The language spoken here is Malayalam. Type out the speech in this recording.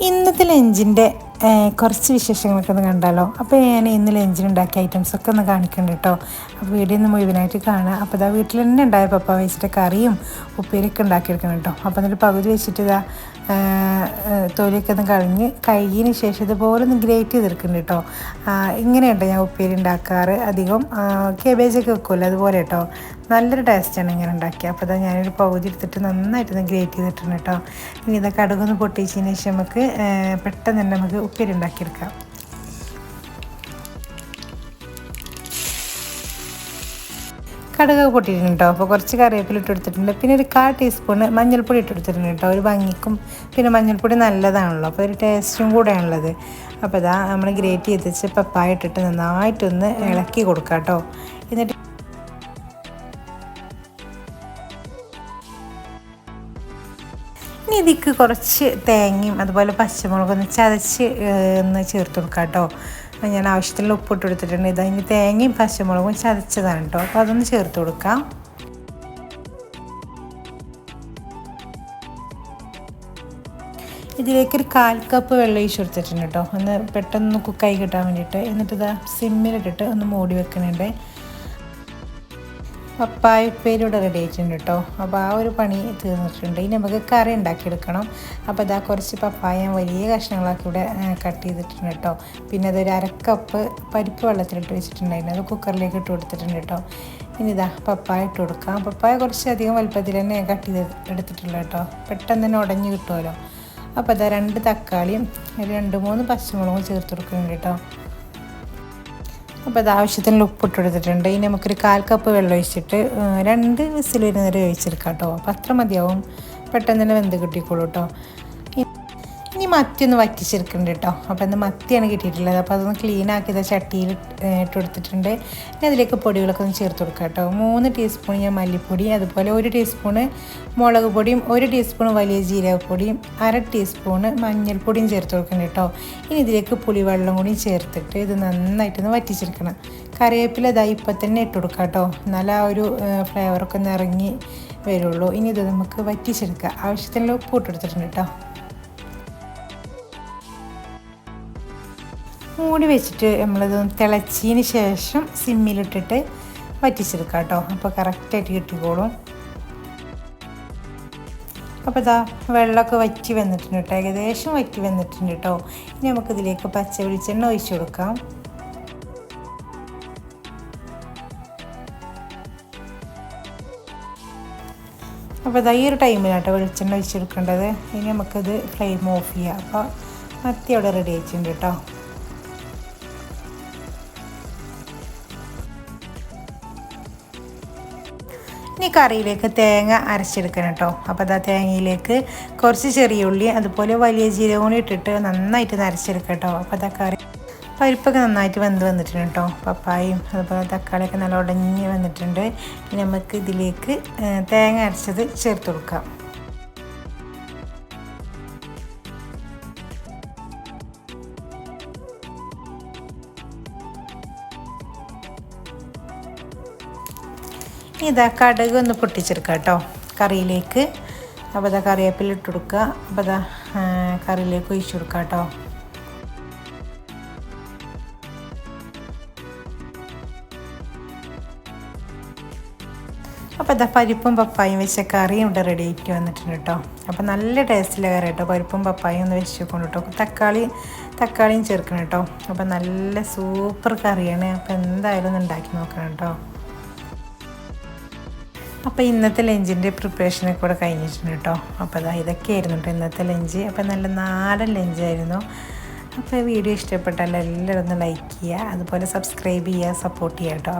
ഇന്നത്തെ ലഞ്ചിന്റെ കുറച്ച് വിശേഷങ്ങളൊക്കെ ഒന്ന് കണ്ടാലോ? അപ്പോൾ ഞാൻ ഇന്ന് ലഞ്ചിനുണ്ടാക്കിയ ഐറ്റംസൊക്കെ ഒന്ന് കാണിക്കുന്നുണ്ട് കേട്ടോ. അപ്പോൾ വീഡിയോ ഒന്ന് മുഴുവനായിട്ട് കാണുക അപ്പോൾ ഇതാ വീട്ടിൽ തന്നെ ഉണ്ടായ പപ്പ വെച്ചിട്ട് കറിയും ഉപ്പേരിയൊക്കെ ഉണ്ടാക്കിയെടുക്കണം കേട്ടോ. അപ്പോൾ എന്നിട്ട് പകുതി വെച്ചിട്ട് ഇതാ തൊലിയൊക്കെ ഒന്ന് കളഞ്ഞ് കഴുകിയതിന് ശേഷം ഇതുപോലെ ഒന്ന് ഗ്രേറ്റ് ചെയ്തെടുക്കുന്നുണ്ട് കേട്ടോ. ഇങ്ങനെയുണ്ട് ഞാൻ ഉപ്പേരി ഉണ്ടാക്കാറ്. അധികം കേബേജൊക്കെ വെക്കുമല്ലോ അതുപോലെ കേട്ടോ. നല്ലൊരു ടേസ്റ്റാണ് ഇങ്ങനെ ഉണ്ടാക്കിയത് അപ്പോൾ അതാ ഞാനൊരു പകുതി എടുത്തിട്ട് നന്നായിട്ടൊന്ന് ഗ്രേറ്റ് ചെയ്തിട്ടുണ്ട് കേട്ടോ. ഇനി ഇതൊക്കെ കടുകൊന്ന് പൊട്ടിച്ചതിന് ശേഷം നമുക്ക് പെട്ടെന്ന് തന്നെ നമുക്ക് ഉപ്പേരി ഉണ്ടാക്കിയെടുക്കാം കടുക് പൊട്ടിയിട്ടുണ്ട് അപ്പോൾ കുറച്ച് കറിവേപ്പില ഇട്ട് കൊടുത്തിട്ടുണ്ട്. പിന്നെ ഒരു കാ ടീസ്പൂണ് മഞ്ഞൾപ്പൊടി ഇട്ട് കൊടുത്തിട്ടുണ്ട് കേട്ടോ. ഒരു ഭംഗിക്കും. പിന്നെ മഞ്ഞൾപ്പൊടി നല്ലതാണല്ലോ. അപ്പോൾ ഒരു ടേസ്റ്റും കൂടെയാണുള്ളത്. അപ്പോൾ ഇതാ നമ്മൾ ഗ്രേറ്റ് ചെയ്ത് വെച്ച് പപ്പായ ഇട്ടിട്ട് നന്നായിട്ടൊന്ന് ഇളക്കി കൊടുക്കാം കേട്ടോ. എന്നിട്ട് ഇനി ഇതിക്ക് കുറച്ച് തേങ്ങയും അതുപോലെ പച്ചമുളകും ഒന്ന് ചതച്ച് ഒന്ന് ചേർത്ത് കൊടുക്കാം കേട്ടോ. ഞാൻ ആവശ്യത്തിനുള്ള ഉപ്പിട്ട് കൊടുത്തിട്ടുണ്ട്. ഇതാ ഇനി തേങ്ങയും പച്ചമുളകും ചതച്ചതാണ് കേട്ടോ. അപ്പോൾ അതൊന്ന് ചേർത്ത് കൊടുക്കാം. ഇതിലേക്ക് ഒരു കാൽ കപ്പ് വെള്ളം ഒഴിച്ച് കൊടുത്തിട്ടുണ്ട് കേട്ടോ. ഒന്ന് പെട്ടെന്ന് കുക്കായി കിട്ടാൻ വേണ്ടിയിട്ട്. എന്നിട്ട് ഇതാ സിമ്മിലിട്ടിട്ട് ഒന്ന് മൂടി വെക്കുന്നുണ്ട്. പപ്പായ ഉപ്പേരിയുടെ റെഡി ആയിട്ടുണ്ട് കേട്ടോ അപ്പോൾ ആ ഒരു പണി തീർന്നിട്ടുണ്ട്. ഇനി നമുക്ക് കറി ഉണ്ടാക്കിയെടുക്കണം. അപ്പോൾ ഇതാ കുറച്ച് പപ്പായ വലിയ കഷ്ണങ്ങളാക്കി ഇവിടെ കട്ട് ചെയ്തിട്ടുണ്ട് കേട്ടോ പിന്നെ അതൊരു അരക്കപ്പ് പരിപ്പ് വെള്ളത്തിലിട്ട് വെച്ചിട്ടുണ്ടായിരുന്നു. അത് കുക്കറിലേക്ക് ഇട്ട് കൊടുത്തിട്ടുണ്ട് കേട്ടോ ഇനി ഇതാ പപ്പായ ഇട്ട് കൊടുക്കാം. പപ്പായ കുറച്ച് അധികം വലുപ്പത്തിൽ തന്നെ കട്ട് ചെയ്ത് എടുത്തിട്ടുള്ളൂ കേട്ടോ പെട്ടെന്ന് തന്നെ ഉടഞ്ഞ് കിട്ടുമല്ലോ അപ്പോൾ അതാ രണ്ട് തക്കാളിയും രണ്ട് മൂന്ന് പച്ചമുളകും ചേർത്ത് കൊടുക്കുന്നുണ്ട് കേട്ടോ അപ്പോൾ അത് ആവശ്യത്തിനുള്ള ഉപ്പിട്ട് കൊടുത്തിട്ടുണ്ട് ഇനി നമുക്കൊരു കാൽ കപ്പ് വെള്ളം ഒഴിച്ചിട്ട് രണ്ട് വിസിൽ വരുന്നവരെ ഒഴിച്ചെടുക്കാം കേട്ടോ. അപ്പോൾ അത്ര മതിയാവും. പെട്ടെന്ന് തന്നെ വെന്ത് കിട്ടിക്കോളൂ കേട്ടോ. മത്തി ഒന്ന് വറ്റിച്ചെടുക്കുന്നുണ്ട് കേട്ടോ അപ്പോൾ ഇന്ന് മത്തിയാണ് കിട്ടിയിട്ടുള്ളത്. അപ്പോൾ അതൊന്ന് ക്ലീൻ ആക്കിയത് ചട്ടിയിൽ ഇട്ട് കൊടുത്തിട്ടുണ്ട്. ഇനി അതിലേക്ക് പൊടികളൊക്കെ ഒന്ന് ചേർത്ത് കൊടുക്കാം കേട്ടോ മൂന്ന് ടീസ്പൂൺ ഞാൻ മല്ലിപ്പൊടി അതുപോലെ ഒരു ടീസ്പൂണ് മുളക് പൊടിയും ഒരു ടീസ്പൂൺ വലിയ ജീരകപ്പൊടിയും അര ടീസ്പൂണ് മഞ്ഞൾപ്പൊടിയും ചേർത്ത് കൊടുക്കണം കേട്ടോ ഇനി ഇതിലേക്ക് പുളിവെള്ളം കൂടി ചേർത്തിട്ട് ഇത് നന്നായിട്ടൊന്ന് വറ്റിച്ചെടുക്കണം. കറിവേപ്പില ഇതായി ഇപ്പം തന്നെ ഇട്ട് കൊടുക്കാം കേട്ടോ നല്ല ആ ഒരു ഫ്ലേവറൊക്കെ ഒന്ന് ഇറങ്ങി വരുള്ളൂ. ഇനി ഇത് നമുക്ക് വറ്റിച്ചെടുക്കാം. ആവശ്യത്തിനുള്ള ഉപ്പ് ഇട്ടെടുത്തിട്ടുണ്ട് കേട്ടോ മൂടി വെച്ചിട്ട് നമ്മളിത് തിളച്ചതിന് ശേഷം സിമ്മിലിട്ടിട്ട് വറ്റിച്ചെടുക്കാം കേട്ടോ. അപ്പോൾ കറക്റ്റായിട്ട് കിട്ടിക്കോളും. അപ്പോൾ ഇതാ വെള്ളമൊക്കെ വറ്റി വന്നിട്ടുണ്ട് കേട്ടോ. ഏകദേശം വറ്റി വന്നിട്ടുണ്ട് കേട്ടോ. ഇനി നമുക്കിതിലേക്ക് പച്ച വെളിച്ചെണ്ണ ഒഴിച്ചു കൊടുക്കാം. അപ്പോൾ ഇതാ ഈ ഒരു ടൈമിലാട്ടോ വെളിച്ചെണ്ണ ഒഴിച്ചെടുക്കേണ്ടത്. ഇനി നമുക്കിത് ഫ്ലെയിം ഓഫ് ചെയ്യാം. അപ്പോൾ മത്തി അവിടെ റെഡി ആയിട്ടുണ്ട് കേട്ടോ. ഇനി കറിയിലേക്ക് തേങ്ങ അരച്ചെടുക്കണം കേട്ടോ. അപ്പോൾ അതാ തേങ്ങയിലേക്ക് കുറച്ച് ചെറിയ ഉള്ളി അതുപോലെ വലിയ ജീരകവും ഇട്ടിട്ട് നന്നായിട്ട് നരച്ചെടുക്കാം കേട്ടോ. അപ്പോൾ അതാ കറി പരിപ്പൊക്കെ നന്നായിട്ട് വെന്ത് വന്നിട്ടുണ്ട് കേട്ടോ. പപ്പായും അതുപോലെ തക്കാളിയൊക്കെ നല്ല ഉടഞ്ഞ് വന്നിട്ടുണ്ട്. ഇനി നമുക്ക് ഇതിലേക്ക് തേങ്ങ അരച്ചത് ചേർത്ത് കൊടുക്കാം. ഇതാ കടുക് ഒന്ന് പൊട്ടിച്ചെടുക്കുക കേട്ടോ. കറിയിലേക്ക്. അപ്പോൾ ഇതാ കറിവേപ്പില ഇട്ട് കൊടുക്കുക. അപ്പോൾ ഇതാ കറിയിലേക്ക് ഒഴിച്ചു കൊടുക്കുക കേട്ടോ. അപ്പോൾ ഇതാ പരിപ്പും പപ്പായും വെച്ച കറിയും ഇവിടെ റെഡി ആയിട്ട് വന്നിട്ടുണ്ട് കേട്ടോ. അപ്പോൾ നല്ല ടേസ്റ്റിലെ കറി കേട്ടോ. പരിപ്പും പപ്പായും ഒന്ന് വെച്ച് വെക്കണം കേട്ടോ. തക്കാളി തക്കാളിയും ചേർക്കണം കേട്ടോ. അപ്പോൾ നല്ല സൂപ്പർ കറിയാണ്. അപ്പോൾ എന്തായാലും ഒന്ന് ഉണ്ടാക്കി നോക്കണം കേട്ടോ. അപ്പോൾ ഇന്നത്തെ ലഞ്ചിന്റെ പ്രിപ്പറേഷനൊക്കെ കൂടെ കഴിഞ്ഞിട്ടുണ്ട് കേട്ടോ. അപ്പോൾ അതാ ഇതൊക്കെയായിരുന്നു കേട്ടോ ഇന്നത്തെ ലഞ്ച്. അപ്പോൾ നല്ല നാടൻ ലഞ്ചായിരുന്നു. അപ്പോൾ വീഡിയോ ഇഷ്ടപ്പെട്ടാൽ എല്ലാവരും ഒന്ന് ലൈക്ക് ചെയ്യുക അതുപോലെ സബ്സ്ക്രൈബ് ചെയ്യുക സപ്പോർട്ട് ചെയ്യുക കേട്ടോ.